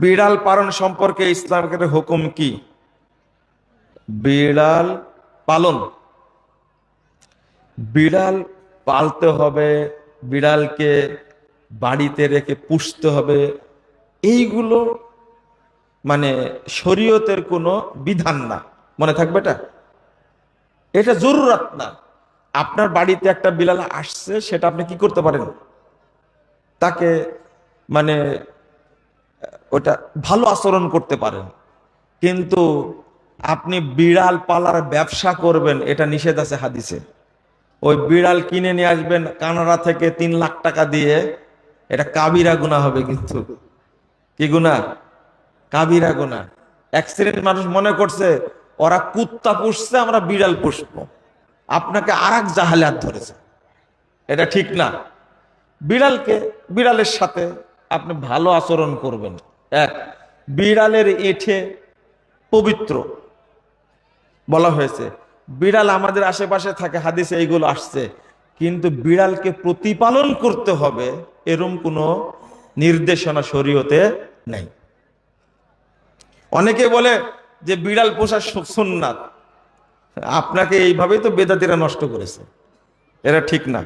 বিড়াল পালন সম্পর্কে ইসলামের হুকুম কি? বিড়াল পালন। বিড়াল পালতে হবে, বিড়ালকে বাড়িতে রেখে পুষতে হবে। এইগুলো মানে শরীয়তের কোনো বিধান না। মনে থাকবে এটা? এটা জরুরত না। আপনার বাড়িতে একটা বিড়াল আসছে, সেটা আপনি কি করতে পারেন? তাকে মানে ওটা ভালো আচরণ করতে পারেন। কিন্তু আপনি বিড়াল পালার ব্যবসা করবেন, এটা নিষেধ আছে হাদিসে। ওই বিড়াল কিনে নিয়ে আসবেন কানাডা থেকে তিন লাখ টাকা দিয়ে, এটা কাবিরা গুণা হবে কিন্তু। কি গুণা কাবিরা গুণা এক মানুষ মনে করছে, ওরা কুত্তা পুষছে, আমরা বিড়াল পুষবো। আপনাকে আর এক জাহালাত ধরেছে। এটা ঠিক না। বিড়ালকে, বিড়ালের সাথে আপনি ভালো আচরণ করবেন। এক, বিড়ালের এঠে পবিত্র। বলা হয়েছে, বিড়াল আমাদের আশেপাশে থাকে, হাদিসে এইগুলো আসছে। কিন্তু বিড়ালকে প্রতিপালন করতে হবে, এরম কোনো নির্দেশনা শরীয়তে নেই। অনেকে বলে যে বিড়াল পোষা সুন্নাত। আপনাকে এইভাবেই তো বেদাতিরা নষ্ট করেছে। এরা ঠিক না।